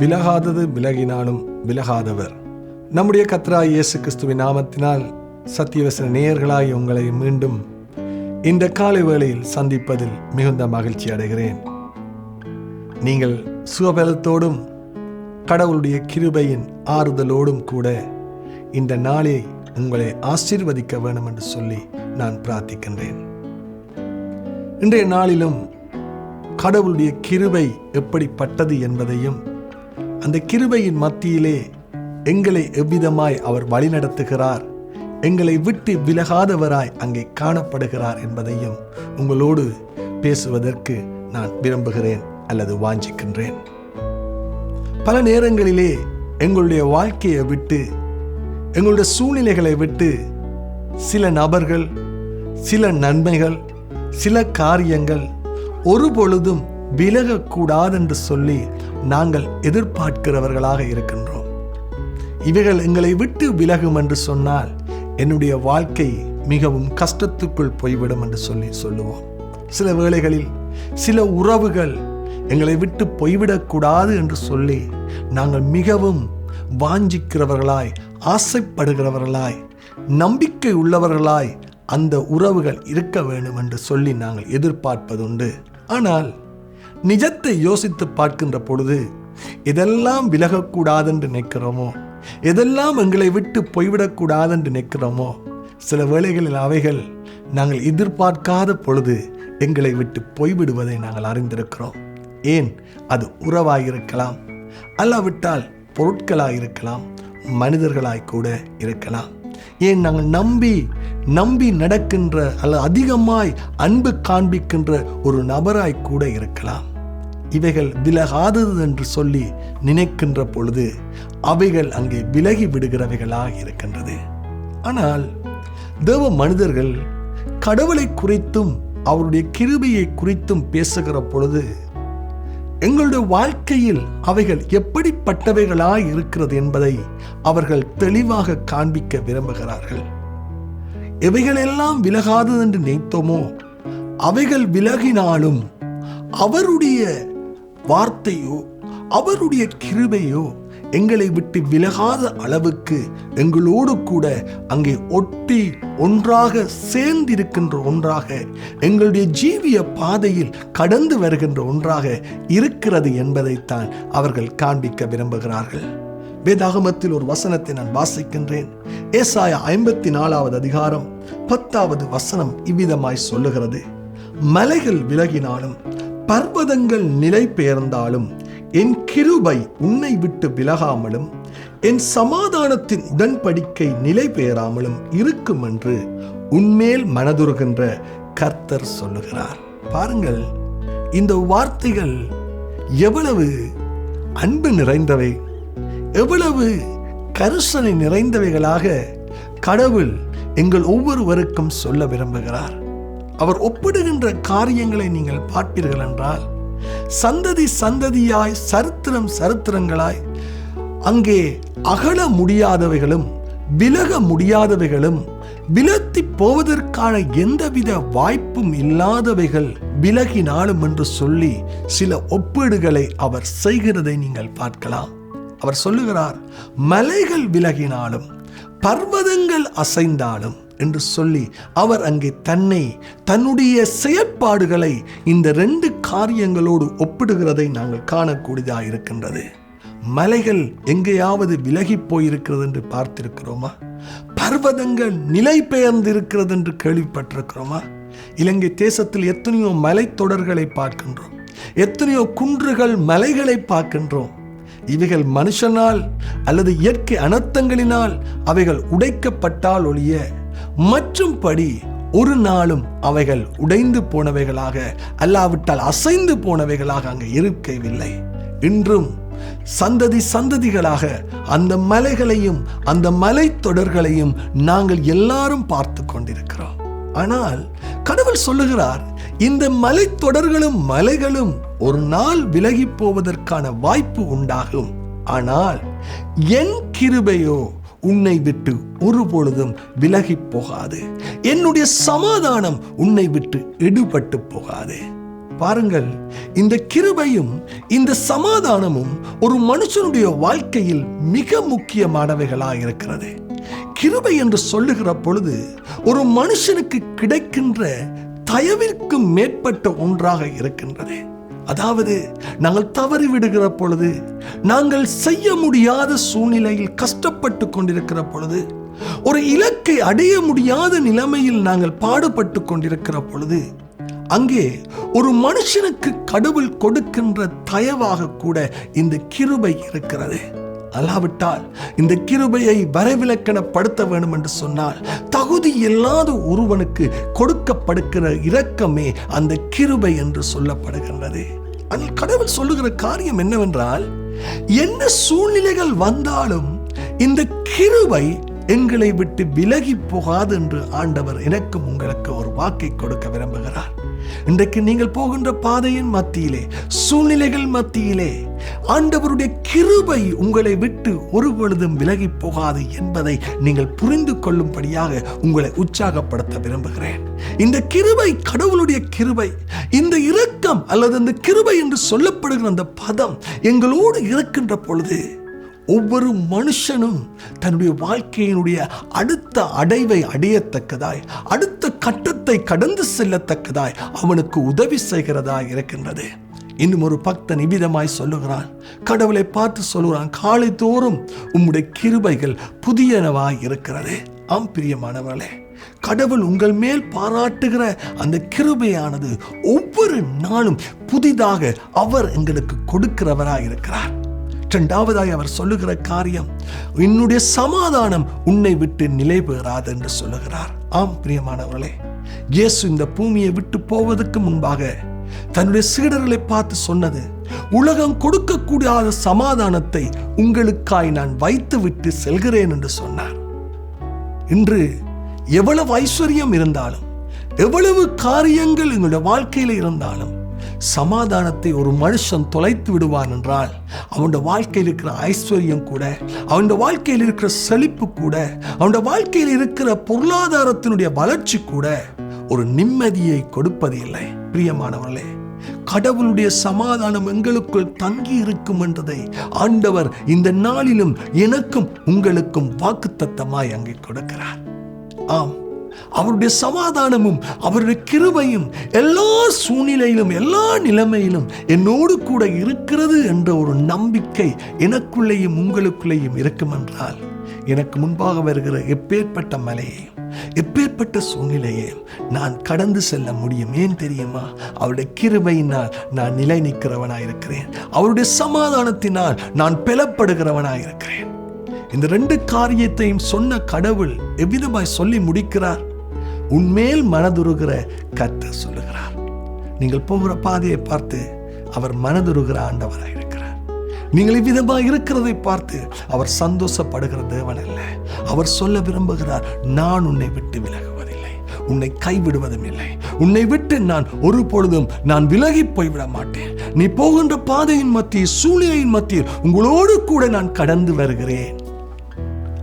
விலகாதது விலகினாலும் விலகாதவர். நம்முடைய கத்ரா இயேசு கிறிஸ்துவின் நாமத்தினால் சத்தியவசன நேயர்களாய் உங்களை மீண்டும் இந்த காலை வேளையில் சந்திப்பதில் மிகுந்த மகிழ்ச்சி அடைகிறேன். நீங்கள் சுகபலத்தோடும் கடவுளுடைய கிருபையின் ஆறுதலோடும் கூட இந்த நாளை உங்களை ஆசீர்வதிக்க வேண்டும் என்று சொல்லி நான் பிரார்த்திக்கின்றேன். இன்றைய நாளிலும் கடவுளுடைய கிருபை எப்படிப்பட்டது என்பதையும் அந்த கிருபையின் மத்தியிலே எங்களை எவ்விதமாய் அவர் வழிநடத்துகிறார்? எங்களை விட்டு விலகாதவராய் அங்கே காணப்படுகிறார் என்பதையும் உங்களோடு பேசுவதற்கு நான் விரும்புகிறேன் அல்லது வாஞ்சிக்கின்றேன். பல நேரங்களிலே எங்களுடைய வாழ்க்கையை விட்டு எங்களுடைய சூழ்நிலைகளை விட்டு சில நபர்கள் சில நன்மைகள் சில காரியங்கள் ஒரு பொழுதும் விலகக்கூடாது என்று சொல்லி நாங்கள் எதிர்பார்க்கிறவர்களாக இருக்கின்றோம். இவைகள் எங்களை விட்டு விலகும் என்று சொன்னால் என்னுடைய வாழ்க்கை மிகவும் கஷ்டத்துக்குள் போய்விடும் என்று சொல்லி சொல்லுவோம். சில வேளைகளில் சில உறவுகள் எங்களை விட்டு போய்விடக்கூடாது என்று சொல்லி நாங்கள் மிகவும் வாஞ்சிக்கிறவர்களாய் ஆசைப்படுகிறவர்களாய் நம்பிக்கை உள்ளவர்களாய் அந்த உறவுகள் இருக்க வேண்டும் என்று சொல்லி நாங்கள் எதிர்பார்ப்பதுண்டு. ஆனால் நிஜத்தை யோசித்து பார்க்கின்ற பொழுது இதெல்லாம் விலகக்கூடாதென்று நினைக்கிறோமோ எதெல்லாம் எங்களை விட்டு போய்விடக்கூடாதென்று நினைக்கிறோமோ சில வேளைகளில் அவைகள் நாங்கள் எதிர்பார்க்காத பொழுது எங்களை விட்டு போய்விடுவதை நாங்கள் அறிந்திருக்கிறோம். ஏன்? அது உறவாயிருக்கலாம். அல்லாவிட்டால் பொருட்களாயிருக்கலாம். மனிதர்களாய் கூட இருக்கலாம். ஏன்? நாங்கள் நம்பி நம்பி நடக்கின்ற அல்ல அதிகமாய் அன்பு காண்பிக்கின்ற ஒரு நபராய் கூட இருக்கலாம். இவைகள் விலகாதது என்று சொல்லி நினைக்கின்ற பொழுது அவைகள் அங்கே விலகி விடுகிறவைகளாக இருக்கின்றது. ஆனால் தேவ மனிதர்கள் கடவுளை குறித்தும் அவருடைய கிருபியை குறித்தும் பேசுகிற பொழுது எங்களுடைய வாழ்க்கையில் அவைகள் எப்படிப்பட்டவைகளாய் இருக்கிறது என்பதை அவர்கள் தெளிவாக காண்பிக்க விரும்புகிறார்கள். எவைகளெல்லாம் விலகாதது என்று நினைத்தோமோ? அவைகள் விலகினாலும் அவருடைய வார்த்தையோ அவருடைய கிருபையோ எங்களை விட்டு விலகாத அளவுக்கு எங்களோடு கூட அங்கே ஒட்டி ஒன்றாக சேர்ந்திருக்கின்ற ஒன்றாக எங்களுடைய ஜீவிய பாதையில் கடந்து வருகின்ற ஒன்றாக இருக்கிறது என்பதைத்தான் அவர்கள் காண்பிக்க விரும்புகிறார்கள். வேதாகமத்தில் ஒரு வசனத்தை நான் வாசிக்கின்றேன். ஏசாய ஐம்பத்தி நாலாவது அதிகாரம் பத்தாவது வசனம் இவ்விதமாய் சொல்லுகிறது. மலைகள் விலகினாலும் பர்வதங்கள் நிலை பெயர்ந்தாலும் என் கிருபை உன்னை விட்டு விலகாமலும் என் சமாதானத்தின் உடன்படிக்கை நிலை பெயராமலும் இருக்கும் என்று உன்மேல் மனதுருகின்ற கர்த்தர் சொல்லுகிறார். பாருங்கள் இந்த வார்த்தைகள் எவ்வளவு அன்பு நிறைந்தவை. எவ்வளவு கரிசனை நிறைந்தவைகளாக கடவுள் எங்கள் ஒவ்வொருவருக்கும் சொல்ல விரும்புகிறார். அவர் ஒப்பிடுகின்ற காரியங்களை நீங்கள் பார்ப்பீர்கள் என்றால் சந்ததி சந்ததியாய் சரித்திரம் சரித்திரங்களாய் அங்கே அகல முடியாதவைகளும் விலக முடியாதவைகளும் விலத்தி போவதற்கான எந்தவித வாய்ப்பும் இல்லாதவைகள் விலகினாலும் என்று சொல்லி சில ஒப்பீடுகளை அவர் செய்கிறதை நீங்கள் பார்க்கலாம். அவர் சொல்லுகிறார் மலைகள் விலகினாலும் பர்வதங்கள் அசைந்தாலும் என்று சொல்லி அவர் அங்கே தன்னை தன்னுடைய செயற்பாடுகளை இந்த ரெண்டு காரியங்களோடு ஒப்பிடுகிறதை நாங்கள் காணக்கூடியதாக இருக்கின்றது. மலைகள் எங்கேயாவது விலகி போயிருக்கிறது என்று பார்த்திருக்கிறோமா? பர்வதங்கள் நிலை பெயர்ந்து இருக்கிறது என்று கேள்விப்பட்டிருக்கிறோமா? இலங்கை தேசத்தில் எத்தனையோ மலைத்தொடர்களை பார்க்கின்றோம். எத்தனையோ குன்றுகள் மலைகளை பார்க்கின்றோம். இவைகள் மனுஷனால் அல்லது இயற்கை அனர்த்தங்களினால் அவைகள் உடைக்கப்பட்டால் ஒழிய மற்றும்படி ஒரு நாளும் அவைகள் உடைந்து போனவைகளாக அல்லாவிட்டால் அசைந்து போனவைகளாக அங்கே இருக்கவில்லை. இன்றும் சந்ததி சந்ததிகளாக அந்த மலைகளையும் அந்த மலைத்தொடர்களையும் நாங்கள் எல்லாரும் பார்த்து கொண்டிருக்கிறோம். ஆனால் கடவுள் சொல்லுகிறார் இந்த மலைத்தொடர்களும் மலைகளும் ஒரு நாள் விலகி போவதற்கான வாய்ப்பு உண்டாகும். ஆனால் என் கிருபையோ உன்னை விட்டு ஒரு பொழுதும் விலகி போகாது. என்னுடைய சமாதானம் உன்னை விட்டு எடுபட்டு போகாது. பாருங்கள் இந்த கிருபையும் இந்த சமாதானமும் ஒரு மனுஷனுடைய வாழ்க்கையில் மிக முக்கியமானவைகளாக இருக்கிறது. கிருபை என்று சொல்லுகிற பொழுது ஒரு மனுஷனுக்கு கிடைக்கின்ற தயவிற்கு மேற்பட்ட ஒன்றாக இருக்கின்றது. அதாவது நாங்கள் தவறி விடுகிற பொழுது நாங்கள் செய்ய முடியாத சூழ்நிலையில் கஷ்டப்பட்டு கொண்டிருக்கிற பொழுது ஒரு இலக்கை அடைய முடியாத நிலைமையில் நாங்கள் பாடுபட்டு கொண்டிருக்கிற பொழுது அங்கே ஒரு மனுஷனுக்கு கடவுள் கொடுக்கின்ற தயவாக கூட இந்த கிருபை இருக்கிறது. அல்லாவிட்டால் இந்த கிருபையை வரைவிலக்கணப்படுத்த வேண்டும் என்று சொன்னால் தகுதி இல்லாத ஒருவனுக்கு கொடுக்கப்படுகிற இரக்கமே அந்த கிருபை என்று சொல்லப்படுகின்றது. அதில் கடவுள் சொல்லுகிற காரியம் என்னவென்றால் என்ன சூழ்நிலைகள் வந்தாலும் இந்த கிருபை எங்களை விட்டு விலகி போகாது என்று ஆண்டவர் எனக்கும் உங்களுக்கு ஒரு வாக்கை கொடுக்க விரும்புகிறார். இன்றைக்கு நீங்கள் போகின்ற பாதையின் மத்தியிலே சூழ்நிலைகள் மத்தியிலே ஆண்டவருடைய கிருபை உங்களை விட்டு ஒரு பொழுதும் விலகி போகாது என்பதை நீங்கள் புரிந்து கொள்ளும்படியாக உங்களை உற்சாகப்படுத்த விரும்புகிறேன். இந்த கிருபை கடவுளுடைய கிருபை இந்த இரக்கம் அல்லது இந்த கிருபை என்று சொல்லப்படுகிற அந்த பதம் எங்களோடு இருக்கின்ற பொழுது ஒவ்வொரு மனுஷனும் தன்னுடைய வாழ்க்கையினுடைய அடுத்த அடைவை அடையத்தக்கதாய் அடுத்த கட்டத்தை கடந்து செல்லத்தக்கதாய் அவனுக்கு உதவி செய்கிறதாய் இருக்கின்றது. இன்னும் ஒரு பக்தன் இவ்விதமாய் சொல்லுகிறான் கடவுளை பார்த்து சொல்லுகிறான் காலை தோறும் உம்முடைய கிருபைகள் புதியனவாய் இருக்கிறது. ஆம் பிரியமானவர்களே கடவுள் உங்கள் மேல் பாராட்டுகிற அந்த கிருபையானது ஒவ்வொரு நாளும் புதிதாக அவர் எங்களுக்கு கொடுக்கிறவராக இருக்கிறார். இரண்டாவதாய் அவர் சொல்லுகிற காரியம் என்னுடைய சமாதானம் உன்னை விட்டு நிலை பெறாது என்று சொல்லுகிறார். ஆம் பிரியமானவர்களே இயேசு இந்த பூமியை விட்டு போவதற்கு முன்பாக தன்னுடைய சீடர்களை பார்த்து சொன்னது உலகம் கொடுக்கக்கூடாத சமாதானத்தை உங்களுக்காய் நான் வைத்து விட்டு செல்கிறேன் என்று சொன்னார். இன்று எவ்வளவு ஐஸ்வர்யம் இருந்தாலும் எவ்வளவு காரியங்கள் எங்களுடைய வாழ்க்கையில் இருந்தாலும் சமாதானத்தை ஒரு மனுஷன் தொலைத்து விடுவான் என்றால் அவனுடைய வாழ்க்கையில் இருக்கிற ஐஸ்வர்யம் கூட அவனுடைய வாழ்க்கையில் இருக்கிற செழிப்பு கூட அவனுடைய வாழ்க்கையில் இருக்கிற பொருளாதாரத்தினுடைய வளர்ச்சி கூட ஒரு நிம்மதியை கொடுப்பது இல்லை. பிரியமானவர்களே கடவுளுடைய சமாதானம் எங்களுக்குள் தங்கி இருக்கும் என்றதை ஆண்டவர் இந்த நாளிலும் எனக்கும் உங்களுக்கும் வாக்குத்தத்தமாய் அங்கே கொடுக்கிறார். ஆம். அவருடைய சமாதானமும் அவருடைய கிருபையும் எல்லா சூழ்நிலையிலும் எல்லா நிலைமையிலும் என்னோடு கூட இருக்கிறது என்ற ஒரு நம்பிக்கை எனக்குள்ளேயும் உங்களுக்குள்ளேயும் இருக்கும் என்றால் எனக்கு முன்பாக வருகிற எப்பேற்பட்ட மலையே எப்பேற்பட்ட சூழ்நிலையை நான் கடந்து செல்ல முடியும். ஏன் தெரியுமா? அவருடைய கிருபையினால் நான் நிலை நிற்கிறவனாக இருக்கிறேன். அவருடைய சமாதானத்தினால் நான் பெலப்படுகிறவனாக இருக்கிறேன். இந்த ரெண்டு காரியத்தையும் சொன்ன கடவுள் எவ்விதமாய் சொல்லி முடிக்கிறார்? உன்மேல் மனதுருகிற கத்த சொல்லுகிறார். நீங்கள் போகிற பாதையை பார்த்து அவர் மனதுருகிற ஆண்டவராக இருக்கிறார். நீங்கள் இவ்விதமாக இருக்கிறதை பார்த்து அவர் சந்தோஷப்படுகிற தேவன் அல்ல அவர் சொல்ல விரும்புகிறார் நான் உன்னை விட்டு விலகுவதில்லை. உன்னை கைவிடுவதும் இல்லை. உன்னை விட்டு நான் ஒரு பொழுதும் நான் விலகி போய்விட மாட்டேன். நீ போகின்ற பாதையின் மத்தியில் சூழ்நிலையின் மத்தியில் உங்களோடு கூட நான் கடந்து வருகிறேன்.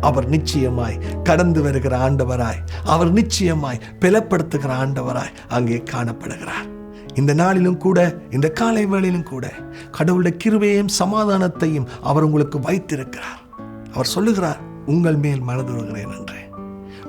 அவர் நிச்சயமாய் கடந்து வருகிற ஆண்டவராய். அவர் நிச்சயமாய் பிளப்படுத்துகிற ஆண்டவராய் அங்கே காணப்படுகிறார். இந்த நாளிலும் கூட இந்த காலை வேளையிலும் கூட கடவுளுடைய கிருவையும் சமாதானத்தையும் அவர் உங்களுக்கு வைத்திருக்கிறார். அவர் சொல்லுகிறார் உங்கள் மேல் மனதுருகிறேன் என்று.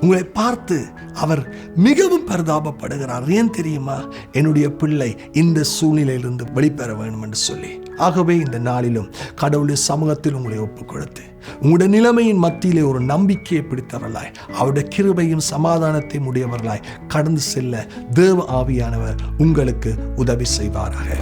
உங்களை பார்த்து அவர் மிகவும் பரிதாபப்படுகிறார். ஏன் தெரியுமா? என்னுடைய பிள்ளை இந்த சூழ்நிலையிலிருந்து வெளிப்பெற வேண்டும் என்று சொல்லி. ஆகவே இந்த நாளிலும் கடவுளுடைய சமூகத்தில் உங்களை ஒப்புக் கொடுத்து உங்களுடைய நிலைமையின் மத்தியிலே ஒரு நம்பிக்கையை பிடித்தவர்களாய் அவருடைய கிருபையும் சமாதானத்தையும் உடையவர்களாய் கடந்து செல்ல தேவ ஆவியானவர் உங்களுக்கு உதவி செய்வாராக.